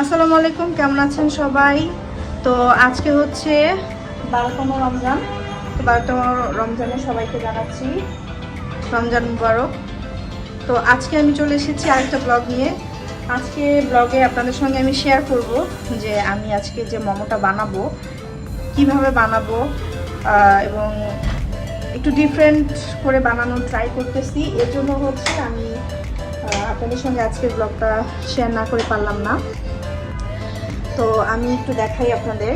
আসসালামু আলাইকুম, কেমন আছেন সবাই? তো আজকে হচ্ছে বারোতম রমজান। তো বারোতম রমজানে সবাইকে জানাচ্ছি রমজান মুবারক। তো আজকে আমি চলে এসেছি আরেকটা ব্লগ নিয়ে। আজকে ব্লগে আপনাদের সঙ্গে আমি শেয়ার করব যে আমি আজকে যে মোমোটা বানাবো, কীভাবে বানাবো এবং একটু ডিফারেন্ট করে বানানোর ট্রাই করতেছি। এর জন্য হচ্ছে আমি আপনাদের সঙ্গে আজকের ব্লগটা শেয়ার না করে পারলাম না। তো আমি একটু দেখাই আপনাদের।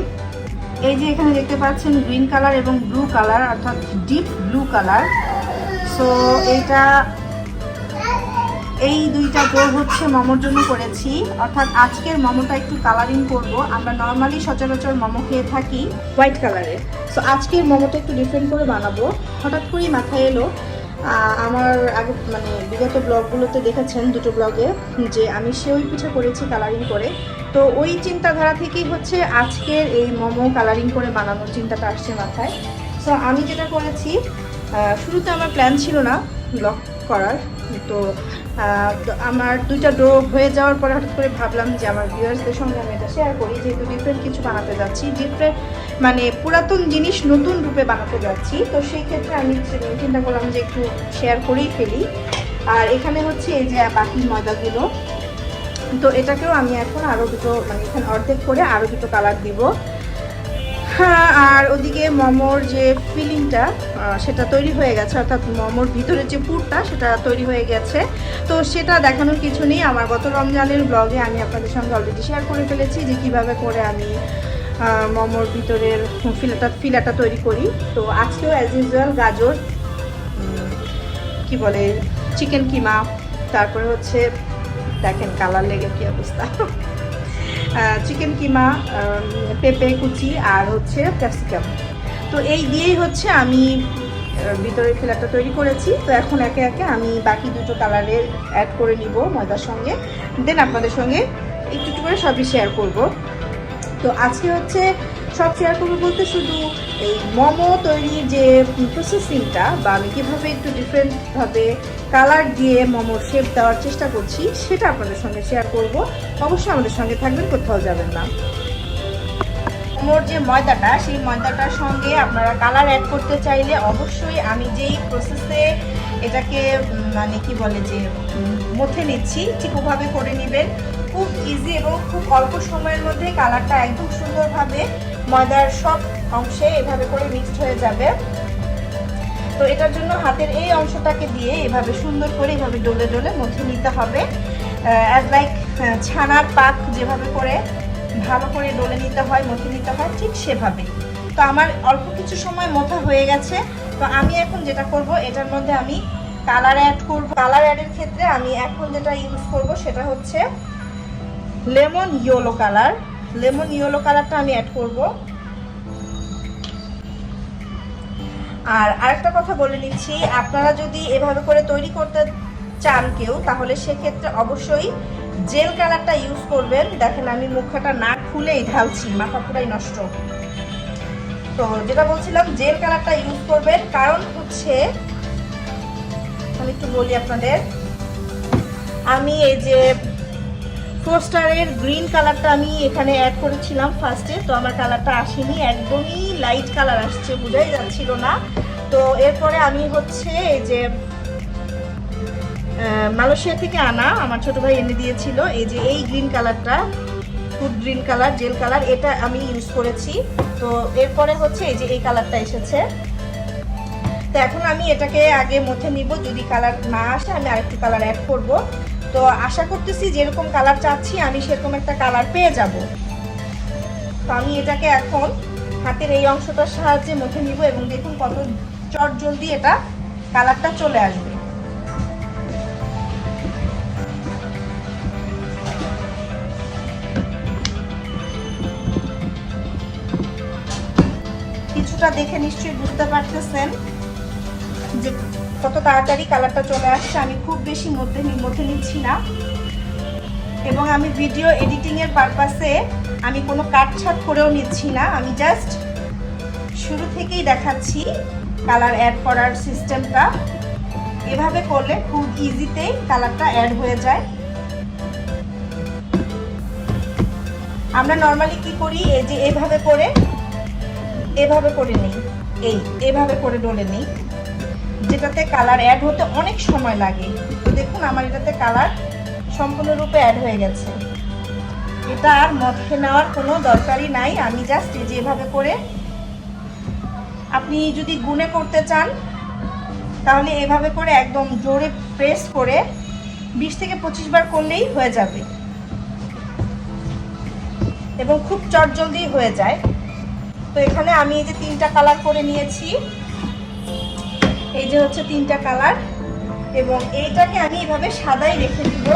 এই যে এখানে দেখতে পাচ্ছেন গ্রিন কালার এবং ব্লু কালার, অর্থাৎ ডিপ ব্লু কালার। সো এইটা, এই দুইটা ডো হচ্ছে মোমোর জন্য করেছি। অর্থাৎ আজকের মোমোটা একটু কালারিং করব। আমরা নর্মালি সচরাচর মোমো খেয়ে থাকি হোয়াইট কালারের সো আজকের মোমোটা একটু ডিফারেন্ট করে বানাবো। হঠাৎ করেই মাথায় এলো আমার আগে মানে বিগত ব্লগগুলোতে দেখেছেন দুটো ব্লগে যে আমি সেওই পিঠা করেছি কালারিং করে। তো ওই চিন্তাধারা থেকেই হচ্ছে আজকের এই মোমো কালারিং করে বানানোর চিন্তাটা আসছে মাথায়। সো আমি যেটা করেছি শুরুতে আমার প্ল্যান ছিল না ব্লগ করার। তো আমার দুইটা ডো হয়ে যাওয়ার পরে হঠাৎ করে ভাবলাম যে আমার ভিউয়ার্সদের সঙ্গে আমি এটা শেয়ার করি, যেহেতু ডিফারেন্ট কিছু বানাতে যাচ্ছি। ডিফারেন্ট মানে পুরাতন জিনিস নতুন রূপে বানাতে যাচ্ছি। তো সেই ক্ষেত্রে আমি চিন্তা করলাম যে একটু শেয়ার করেই ফেলি। আর এখানে হচ্ছে এই যে বাকি ময়দাগুলো। তো এটাকেও আমি এখন আরও দুটো মানে এখানে অর্ধেক করে আরও দুটো কালার দিব। হ্যাঁ আর ওদিকে মোমোর যে ফিলিংটা সেটা তৈরি হয়ে গেছে, অর্থাৎ মোমোর ভিতরে যে পুরটা, সেটা তৈরি হয়ে গেছে। তো সেটা দেখানোর কিছু নেই, আমার গত রমজানের ব্লগে আমি আপনাদের সঙ্গে অলরেডি শেয়ার করে ফেলেছি যে কীভাবে করে আমি মোমোর ভিতরের ফিলাটা ফিলাটা তৈরি করি। তো আজকেও অ্যাজ ইউজুয়াল গাজর কি বলে চিকেন কিমা, তারপরে হচ্ছে দেখেন কালার লেগে কি অবস্থা। চিকেন কিমা পেঁপে, কুচি আর হচ্ছে ক্যাপসিকাম তো এই দিয়েই হচ্ছে আমি ভিতরের ফিলাটা তৈরি করেছি। তো এখন একে একে আমি বাকি দুটো কালারের অ্যাড করে নিব ময়দার সঙ্গে। দেন আপনাদের সঙ্গে একটু একটু করে সবই শেয়ার করব। তো আজকে হচ্ছে সব শেয়ার করব বলতে শুধু এই মোমো তৈরির যে প্রসেসিংটা বা আমি কীভাবে একটু ডিফারেন্টভাবে কালার দিয়ে মোমোর শেপ দেওয়ার চেষ্টা করছি, সেটা আপনাদের সঙ্গে শেয়ার করব। অবশ্যই আমাদের সঙ্গে থাকবেন, কোথাও যাবেন না। মোমোর যে ময়দাটা, সেই ময়দাটার সঙ্গে আপনারা কালার অ্যাড করতে চাইলে অবশ্যই আমি যেই প্রসেসে এটাকে মানে কি বলে যে মথে নিচ্ছি, ঠিক ওভাবে করে নেবেন। খুব ইজি এবং খুব অল্প সময়ের মধ্যে কালারটা একদম সুন্দরভাবে ময়দার সব অংশে এভাবে করে মিক্সড হয়ে যাবে। তো এটার জন্য হাতের এই অংশটাকে দিয়ে এভাবে সুন্দর করে এভাবে ডলে ডলে মধ্যে নিতে হবে। অ্যাজ লাইক ছানার পাক যেভাবে করে ভালো করে ডলে নিতে হয় মধ্যে নিতে হয়, ঠিক সেভাবে তো আমার অল্প কিছু সময় মথা হয়ে গেছে। তো আমি এখন যেটা করব, এটার মধ্যে আমি কালার অ্যাড করব। কালার অ্যাডের ক্ষেত্রে আমি এখন যেটা ইউজ করব, সেটা হচ্ছে lemon yellow colour lemon yellow কালারটা আমি অ্যাড করব। আর আরেকটা কথা বলে নিচ্ছি, আপনারা যদি এভাবে করে তৈরি করতে চান কেউ, তাহলে সেক্ষেত্রে অবশ্যই জেল কালারটা ইউজ করবেন। দেখেন আমি মুখাটা না খুলেই ঢালছি, মাথা পুরাই নষ্ট। তো যেটা বলছিলাম, জেল কালারটা ইউজ করবেন, কারণ হচ্ছে, আমি একটু বলি আপনাদের, আমি এই যে ফোস্টারের গ্রিন কালারটা আমি এখানে অ্যাড করেছিলাম ফার্স্টে তো আমার কালারটা আসেনি, একদমই লাইট কালার আসছে, বোঝাই যাচ্ছিল না। তো এরপরে আমি হচ্ছে এই যে মালয়েশিয়া থেকে আনা, আমার ছোট ভাই এনে দিয়েছিল। এই যে এই গ্রিন কালারটা food green colour gel colour এটা আমি ইউজ করেছি। তো এরপরে হচ্ছে এই যে এই কালারটা এসেছে। তো এখন আমি এটাকে আগে মধ্যে নিব, যদি কালার না আসে আমি আরেকটু কালার অ্যাড করব। তো আশা করতেছি যেরকম কালার চাচ্ছি, আমি সেরকম একটা কালার পেয়ে যাব। তো আমি এটাকে এখন হাতের এই অংশটার সাহায্যে মুখে নিব এবং দেখুন কত চট জলদি এটা কালারটা চলে আসবে। কিছুটা দেখে নিশ্চয়ই বুঝতে পারতেছেন যে কত তাড়াতাড়ি কালারটা চলে আসছে, আমি খুব বেশি মধ্যে মধ্যে নিচ্ছি না। এবং আমি ভিডিও এডিটিংয়ের পারপাসে আমি কোনো কাটছাট করেও নিচ্ছি না। আমি জাস্ট শুরু থেকেই দেখাচ্ছি কালার অ্যাড করার সিস্টেমটা এভাবে করলে খুব ইজিতেই কালারটা অ্যাড হয়ে যায়। আমরা নর্মালি কি করি? এই যে এভাবে করে এভাবে করে নিই। এই, এভাবে করে ডলে নিই। যেটাতে কালার অ্যাড হতে অনেক সময় লাগে। তো দেখুন, আমার এটাতে কালার সম্পূর্ণরূপে অ্যাড হয়ে গেছে। এটা আর মধ্যে নেওয়ার কোনো দরকারই নাই। আমি জাস্ট এই যে এভাবে করে আপনি যদি গুনে করতে চান, তাহলে এভাবে করে একদম জোরে প্রেস করে বিশ থেকে পঁচিশ বার করলেই হয়ে যাবে। এবং খুব চটজলদি হয়ে যায়। তো এখানে আমি এই যে তিনটা কালার করে নিয়েছি। এই যে হচ্ছে তিনটা কালার, এবং এইটাকে আমি এভাবে সাদাই রেখে দিব।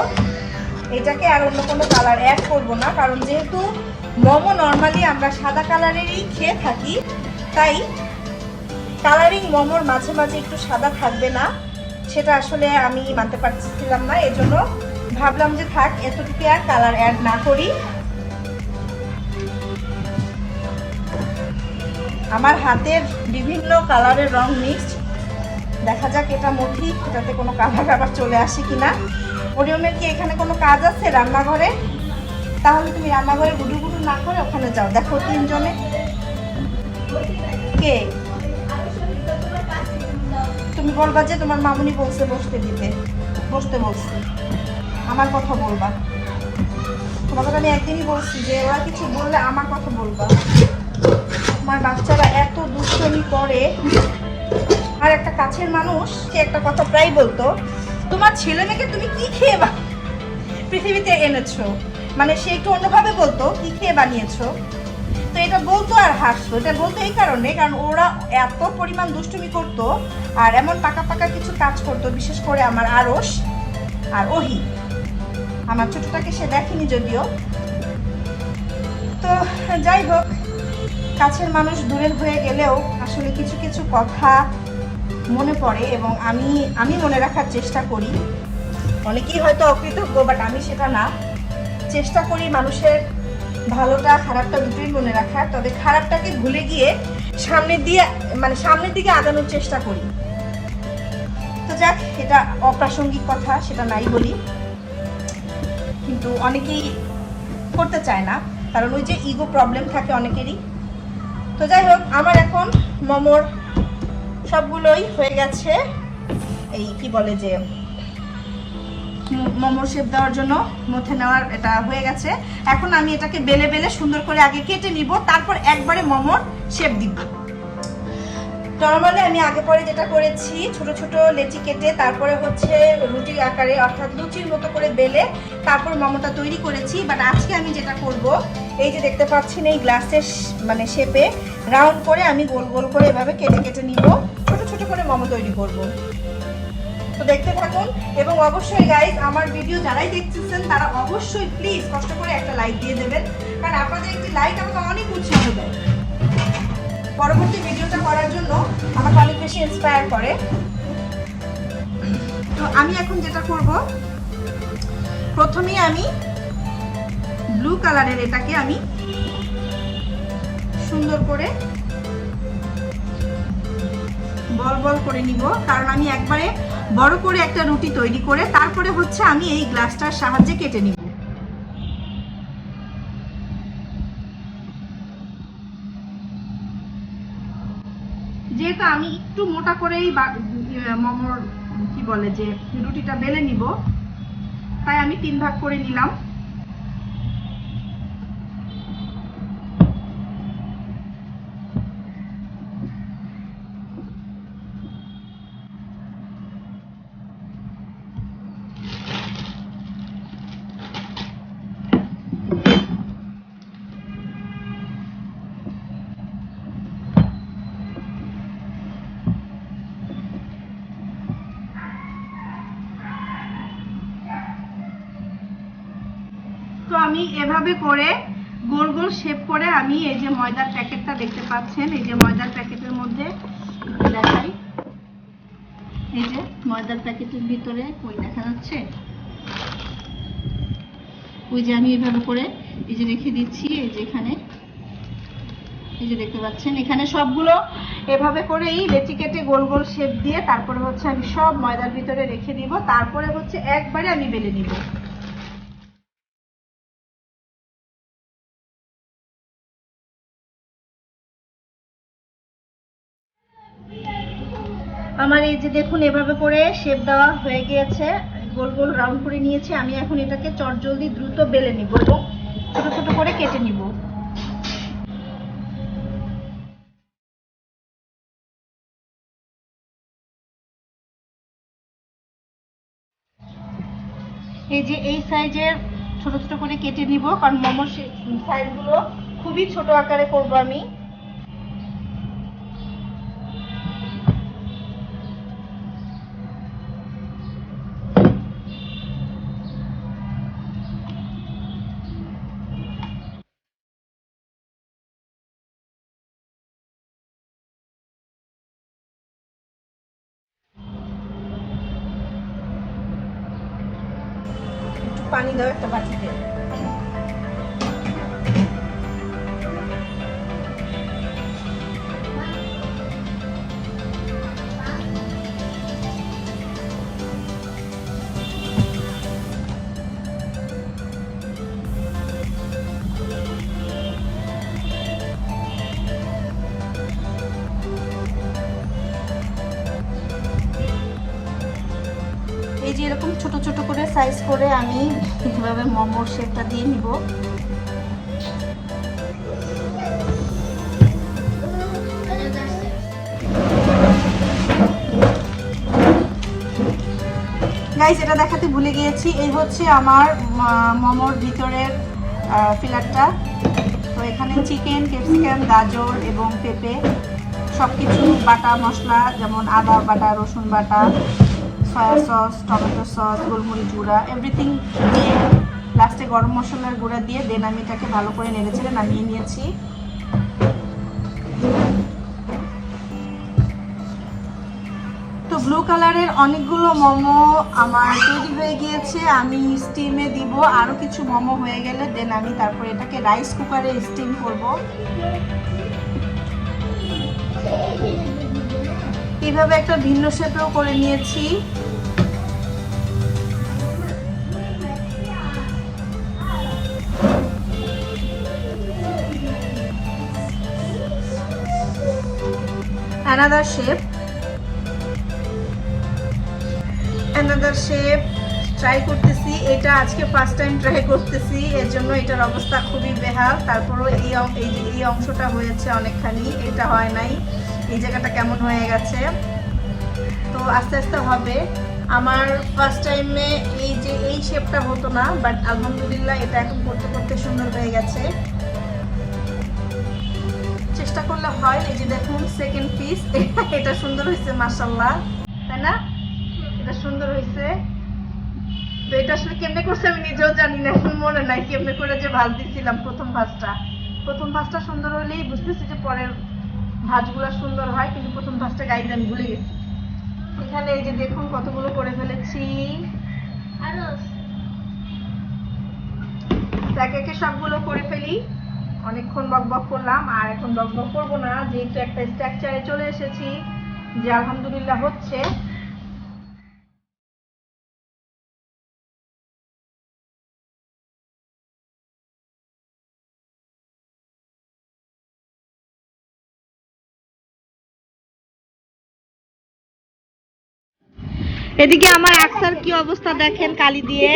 এটাকে আর অন্য কোনো কালার অ্যাড করব না, কারণ যেহেতু মোমো নর্মালি আমরা সাদা কালারেরই খেয়ে থাকি, তাই কালারিং মোমোর মাঝে মাঝে একটু সাদা থাকবে না। সেটা আসলে আমি মানতে পারছিলাম না, এজন্য ভাবলাম যে থাক, এতটুকু আর কালার অ্যাড না করি। আমার হাতের বিভিন্ন কালারের রং মিক্সড দেখা যাক এটা মধ্যেই এটাতে কোনো কালার আবার চলে আসে কিনা। ওরিয়মের কি এখানে কোনো কাজ আছে রান্নাঘরে? তাহলে তুমি রান্নাঘরে গুডু গুডু না করে ওখানে যাও। দেখো তিনজনে। কে? তুমি বলবা যে তোমার মামুনি বলছে বসতে দিতে। বসতে বলছি। আমার কথা বলবা। তোমাকে আমি একদিনই বলছি যে ওরা কিছু বললে আমার কথা বলবা। আমার বাচ্চারা এত দুষ্টমি করে। আর একটা কাছের মানুষ সে একটা কথা প্রায় বলতো, তোমার ছেলে মেয়েকে তুমি কি খেয়ে বা পৃথিবীতে এনেছো। মানে সে একটু অন্যভাবে বলতো, কি খেয়ে বানিয়েছো? তো এটা বলতো আর হাসতো। এটা বলতো এই কারণে, কারণ ওরা এত পরিমাণ দুষ্টুমি করতো আর এমন পাকা পাকা কিছু কাজ করতো, বিশেষ করে আমার আরস আর ওহি। আমার ছোটটাকে সে দেখেনি যদিও। তো যাই হোক, কাছের মানুষ দূরের হয়ে গেলেও আসলে কিছু কিছু কথা মনে পড়ে এবং আমি আমি মনে রাখার চেষ্টা করি। অনেকেই হয়তো অকৃতজ্ঞ বাট আমি সেটা না। চেষ্টা করি মানুষের ভালোটা, খারাপটা দুটোই মনে রাখার। তবে খারাপটাকে ভুলে গিয়ে সামনের দিয়ে মানে সামনের দিকে আগানোর চেষ্টা করি। তো যাক, এটা অপ্রাসঙ্গিক কথা, সেটা নাই বলি। কিন্তু অনেকেই করতে চায় না। কারণ ওই যে ইগো প্রবলেম থাকে অনেকেরই। তো যাই হোক, আমার এখন মোমোর সবগুলোই হয়ে গেছে। এই কি বলে যে, মোমোর শেপ দেওয়ার জন্য মধ্যে নেওয়ার এটা হয়ে গেছে। এখন আমি এটাকে বেলে বেলে সুন্দর করে আগে কেটে নিব, তারপর একবারে মোমোর শেপ দিব। নর্মালি আমি আগে পরে যেটা করেছি, ছোট ছোট লেচি কেটে, তারপরে হচ্ছে রুটির আকারে, অর্থাৎ লুচির মতো করে বেলে, তারপর মোমোটা তৈরি করেছি। বাট আজকে আমি যেটা করব, এই যে দেখতে পাচ্ছেন এই গ্লাসের মানে শেপে রাউন্ড করে আমি গোল গোল করে এভাবে কেটে কেটে নিব। ছোট ছোট করে মোমো তৈরি করব। তো দেখতে থাকুন, এবং অবশ্যই গাইজ আমার ভিডিও যারাই দেখতেছেন, তারা অবশ্যই প্লিজ কষ্ট করে একটা লাইক দিয়ে দেবেন, কারণ আপনাদের একটি লাইক আমাকে অনেক উৎসাহ দেয়। পরবর্তী ভিডিওটা করার জন্য আমাকে অনেক বেশি ইন্সপায়ার করে। তো আমি এখন যেটা করব, প্রথমেই আমি ব্লু কালারের এটাকে আমি সুন্দর করে বল বল করে নিব কারণ আমি একবারে বড় করে একটা রুটি তৈরি করে তারপরে হচ্ছে আমি এই গ্লাসটার সাহায্যে কেটে নিব। যেহেতু আমি একটু মোটা করেই ইয়ে, মোমোর কি বলে যে রুটিটা বেলে নিব তাই আমি তিন ভাগ করে নিলাম তো আমি এভাবে করে গোল গোল শেপ করে আমি এই যে ময়দার প্যাকেটটা দেখতে পাচ্ছেন, এই যে ময়দার প্যাকেটের মধ্যে দেখাই? এই যে ময়দার প্যাকেটের ভিতরে ওই দেখা যাচ্ছে? ওই যে আমি এভাবে করে এই যে রেখে দিচ্ছি, এই যে এখানে। এই যে দেখতে পাচ্ছেন, এখানে সবগুলো এভাবে করেই লেচি কেটে গোল গোল শেপ দিয়ে তারপরে হচ্ছে আমি সব ময়দার ভিতরে রেখে দিব, তারপরে হচ্ছে একবারে আমি বেলে নিব। আমার এই যে দেখুন, এভাবে করে শেপ দেওয়া হয়ে গিয়েছে। গোল গোল রাউন্ড করে নিয়েছি। আমি এখন এটাকে চটজলদি দ্রুত বেলে নিব এবং ছোট ছোট করে কেটে নিব। এই যে এই সাইজের ছোট ছোট করে কেটে নিব, কারণ মোমোর সাইজগুলো খুবই ছোট আকারে করব আমি। করে আমি এভাবে মোমোর শেপটা দিয়ে নিব। গাইজ এটা দেখাতে ভুলে গিয়েছি। এই হচ্ছে আমার মোমোর ভিতরের ফিলারটা তো এখানে চিকেন, ক্যাপসিকাম, গাজর এবং পেঁপে সব কিছু বাটা মশলা, যেমন আদা বাটা, রসুন বাটা সয়া সস টমেটো সস গোলমরিচ গুঁড়া এভরিথিং দিয়ে লাস্টে গরম মশলার গুঁড়া দিয়ে দেন আমি এটাকে ভালো করে নেড়ে নামিয়ে নিয়েছি। তো ব্লু কালারের অনেকগুলো মোমো আমার তৈরি হয়ে গিয়েছে, আমি স্টিমে দিব আরও কিছু মোমো হয়ে গেলে দেন আমি তারপরে এটাকে রাইস কুকারে স্টিম করব। এইভাবে একটা ভিন্ন শেপেও করে নিয়েছি। Another shape. Another shape. Try করতেছি। এটা আজকে ফার্স্ট টাইম ট্রাই করতেছি। এর জন্য এটার অবস্থা খুবই বেহাল। তারপরও এই এই অংশটা হয়েছে অনেকখানি। এটা হয় নাই। এই জায়গাটা কেমন হয়ে গেছে? তো আস্তে আস্তে হবে। আমার ফার্স্ট টাইমে এই যে এই শেপটা হতো না বাট আলহামদুলিল্লাহ এটা এখন করতে করতে সুন্দর হয়ে গেছে। চেষ্টা করলে হয় এই যে দেখুন সেকেন্ড পিস এটা সুন্দর হয়েছে মাসাল্লাহ তাই না? এটা সুন্দর হয়েছে। তো এটা আসলে কেমনে করছে আমি নিজেও জানি না এখন মনে নাই কেমনে করে যে ভাজ দিছিলাম প্রথম ভাজটা। প্রথম ভাজটা সুন্দর হলেই বুঝতেছি যে পরের ভাজগুলো সুন্দর হয় কিন্তু প্রথম ভাজটা গাইড আমি ভুলে গেছি। এখানে এই যে দেখুন কতগুলো করে ফেলেছি। একে একে সবগুলো করে ফেলি। অনেকক্ষণ বক বক করলাম, আর এখন বক বক করব না, যেহেতু একটা স্ট্রাকচারে চলে এসেছি, যে আলহামদুলিল্লাহ হচ্ছে। এদিকে আমার আকসার কি অবস্থা দেখেন কালি দিয়ে?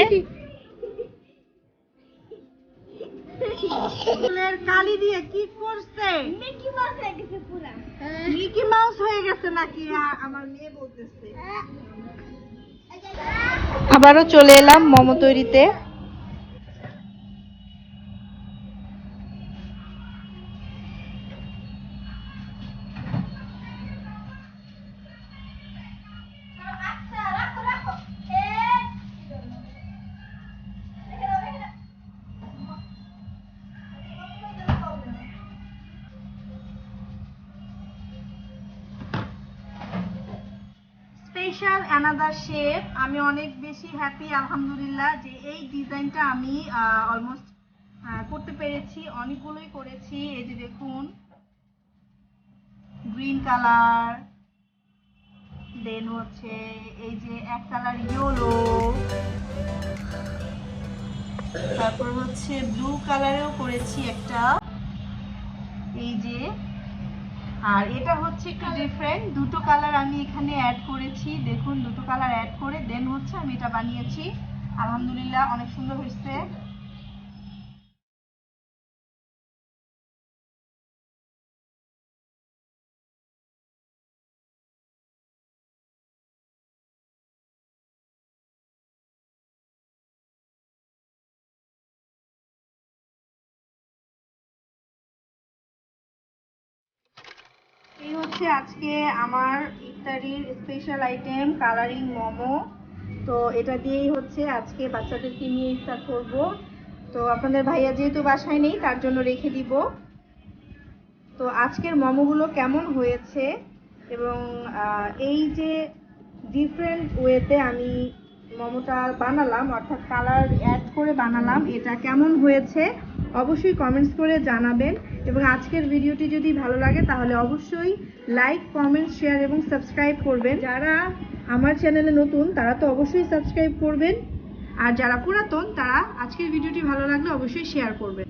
ফুলের কালি দিয়ে কি করছে? মিকি মাউস হয়ে গেছে পুরা। মিকি মাউস হয়ে গেছে নাকি? আমার মেয়ে বলতেছে। আবারও চলে এলাম মোমো তৈরিতে। স্পেশাল অ্যানাদার শেপ আমি অনেক বেশি হ্যাপি আলহামদুলিল্লাহ, যে এই ডিজাইনটা আমি অলমোস্ট করতে পেরেছি, অনেকগুলোই করেছি। এই যে দেখুন গ্রিন কালার দেন হচ্ছে এই যে এক কালার ইয়েলো তারপর হচ্ছে ব্লু কালারেও করেছি একটা। আর এটা হচ্ছে একটু ডিফারেন্ট দুটো কালার আমি এখানে অ্যাড করেছি। দেখুন, দুটো কালার অ্যাড করে দেন হচ্ছে আমি এটা বানিয়েছি। আলহামদুলিল্লাহ, অনেক সুন্দর হয়েছে। হচ্ছে আজকে আমার ইফতারির স্পেশাল আইটেম কালারিং মোমো। তো এটা দিয়েই হচ্ছে আজকে বাচ্চাদেরকে নিয়ে ইফতার করব। তো আপনাদের ভাইয়া যেহেতু বাসায় নেই, তার জন্য রেখে দিব। তো আজকের মোমোগুলো কেমন হয়েছে এবং এই যে ডিফারেন্ট ওয়েতে আমি মোমোটা বানালাম, অর্থাৎ কালার অ্যাড করে বানালাম, এটা কেমন হয়েছে অবশ্যই কমেন্টস করে জানাবেন। এবং আজকের ভিডিওটি যদি ভালো লাগে, তাহলে অবশ্যই লাইক কমেন্ট শেয়ার এবং সাবস্ক্রাইব করবেন। যারা আমার চ্যানেলে নতুন, তারা তো অবশ্যই সাবস্ক্রাইব করবেন। আর যারা পুরাতন, তারা আজকের ভিডিওটি ভালো লাগলে অবশ্যই শেয়ার করবেন।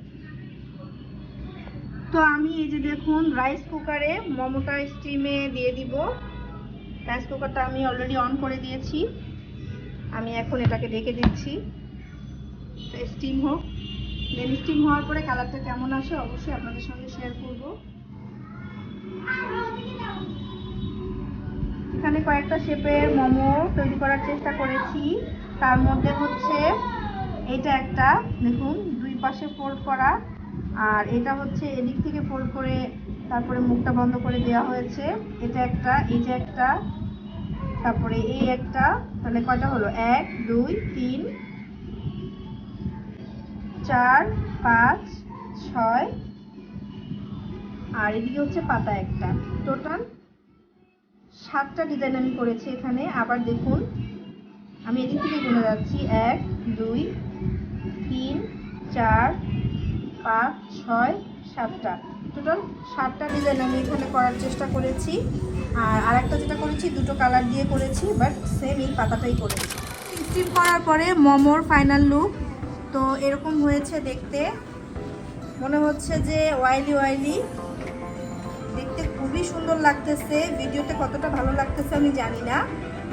তো আমি এই যে দেখুন রাইস কুকারে মোমোটা স্টিমে দিয়ে দিব। রাইস কুকারটা আমি অলরেডি অন করে দিয়েছি। আমি এখন এটাকে ঢেকে দিচ্ছি। স্টিম হোক। স্টিম হওয়ার পরে কালারটা কেমন আসে অবশ্যই আপনাদের সঙ্গে শেয়ার করব। এখানে কয়েকটা শেপের মোমো তৈরি করার চেষ্টা করেছি। তার মধ্যে হচ্ছে এটা একটা, দেখুন, দুই পাশে ফোল্ড করা। আর এটা হচ্ছে এদিক থেকে ফোল্ড করে তারপরে মুখটা বন্ধ করে দেওয়া হয়েছে। এটা একটা যে একটা, তারপরে এই একটা, তাহলে কয়টা হলো? এক, দুই, তিন চার, পাঁচ, ছয়। আর এদিকে হচ্ছে পাতা একটা। টোটাল সাতটা ডিজাইন আমি করেছি এখানে। আবার দেখুন, আমি এদিক থেকে গুনে যাচ্ছি। এক, দুই, তিন, চার, পাঁচ, ছয়, সাতটা। টোটাল সাতটা ডিজাইন আমি এখানে করার চেষ্টা করেছি। আর আরেকটা যেটা করেছি, দুটো কালার দিয়ে করেছি বাট সেম এই পাতাটাই করেছি। স্টিম করার পরে মোমোর ফাইনাল লুক তো এরকম হয়েছে দেখতে। মনে হচ্ছে যে ওয়াইলি ওয়াইলি। দেখতে খুবই সুন্দর লাগতেছে। ভিডিওতে কতটা ভালো লাগতেছে আমি জানি না,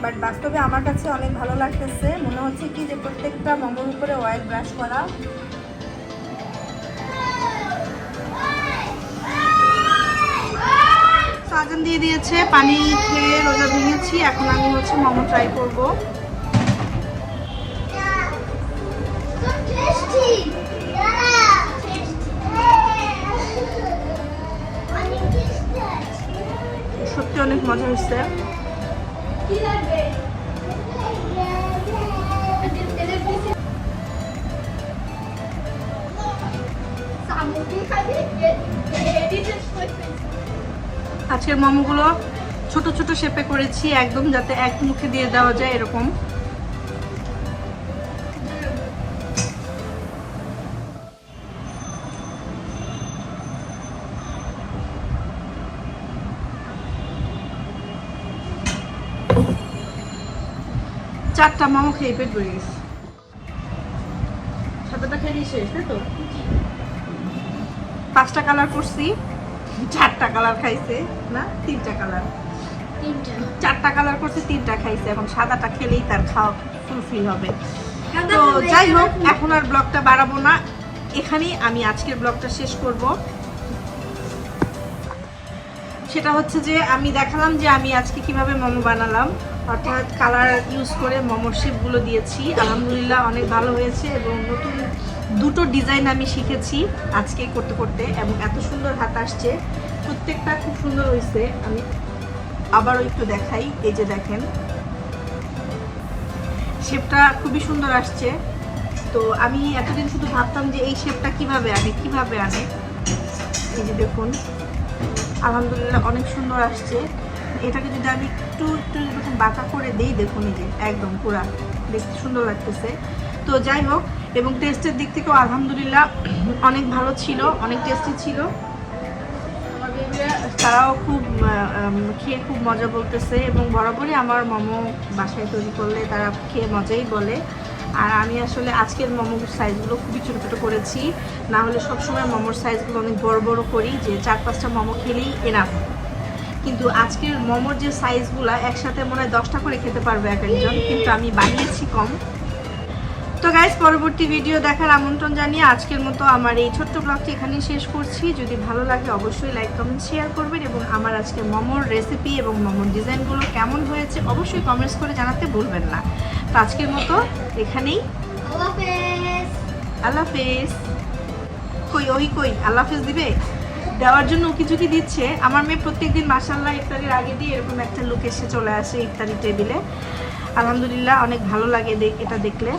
বাট বাস্তবে আমার কাছে অনেক ভালো লাগতেছে। মনে হচ্ছে কি যে প্রত্যেকটা মোমোর উপরে অয়েল ব্রাশ করা। দিয়ে দিয়েছে, পানি খেয়ে রোজা ভেঙেছি, এখন আমি হচ্ছে মোমো ট্রাই করব। মজা এডিটেড আজকের মোমোগুলো ছোট ছোট শেপে করেছি, একদম যাতে এক মুখে দিয়ে দেওয়া যায় এরকম। চারটা মোমো খেয়ে পেট ভরে গেছে। খেয়ে শেষ তাই তো? পাঁচটা কালার করছি চারটা কালার খাইছে না তিনটা কালার চারটা কালার করছে তিনটা খাইছে এখন সাদাটা খেলেই তার খাওয়া ফুলফিল হবে। তো যাই হোক এখন আর ব্লগটা বাড়াবো না। এখানেই আমি আজকের ব্লগটা শেষ করব। সেটা হচ্ছে যে আমি দেখালাম যে আমি আজকে কীভাবে মোমো বানালাম। অর্থাৎ কালার ইউজ করে মোমোর শেপগুলো দিয়েছি। আলহামদুলিল্লাহ অনেক ভালো হয়েছে এবং নতুন দুটো ডিজাইন আমি শিখেছি আজকে করতে করতে এবং এত সুন্দর হাত আসছে। প্রত্যেকটা খুব সুন্দর হয়েছে। আমি আবারও একটু দেখাই, এই যে দেখেন। শেপটা খুবই সুন্দর আসছে। তো আমি এতদিন শুধু ভাবতাম যে এই শেপটা কীভাবে আনে কীভাবে আনে। এই যে দেখুন, আলহামদুলিল্লাহ অনেক সুন্দর আসছে। এটাকে যদি আমি একটু একটু এরকম বাঁকা করে দেই দেখুন যে, একদম পুরা দেখতে সুন্দর লাগতেছে। তো যাই হোক, এবং টেস্টের দিক থেকেও আলহামদুলিল্লাহ অনেক ভালো ছিল, অনেক টেস্টি ছিল। তারাও খুব খেয়ে খুব মজা বলতেছে এবং বরাবরই আমার মোমো বাসায় তৈরি করলে তারা খেয়ে মজাই বলে। আর আমি আসলে আজকের মোমোর সাইজগুলো খুবই ছোটো ছোটো করেছি। না হলে সবসময় মোমোর সাইজগুলো অনেক বড় বড় করি যে চার, পাঁচটা মোমো খেলেই এনাফ কিন্তু আজকের মোমোর যে সাইজগুলো একসাথে মনে হয় দশটা করে খেতে পারবে এক একজন কিন্তু আমি বানিয়েছি কম। তো গাইজ পরবর্তী ভিডিও দেখার আমন্ত্রণ জানিয়ে আজকের মতো আমার এই ছোট্ট ব্লগটি এখানেই শেষ করছি। যদি ভালো লাগে অবশ্যই লাইক কমেন্ট শেয়ার করবেন এবং আমার আজকে মোমোর রেসিপি এবং মোমোর ডিজাইনগুলো কেমন হয়েছে অবশ্যই কমেন্টস করে জানাতে ভুলবেন না। তো আজকের মতো এখানেই। আল্লাহ হাফেজ। কই ওই কই আল্লাহ হাফেজ দিবে? দেওয়ার জন্য উকি দিচ্ছে। আমার মেয়ে প্রত্যেকদিন মাসাল্লাহ ইফতারির আগে দিয়ে এরকম একটা লুক এসে চলে আসে ইফতারি টেবিলে আলহামদুলিল্লাহ, অনেক ভালো লাগে এটা দেখলে।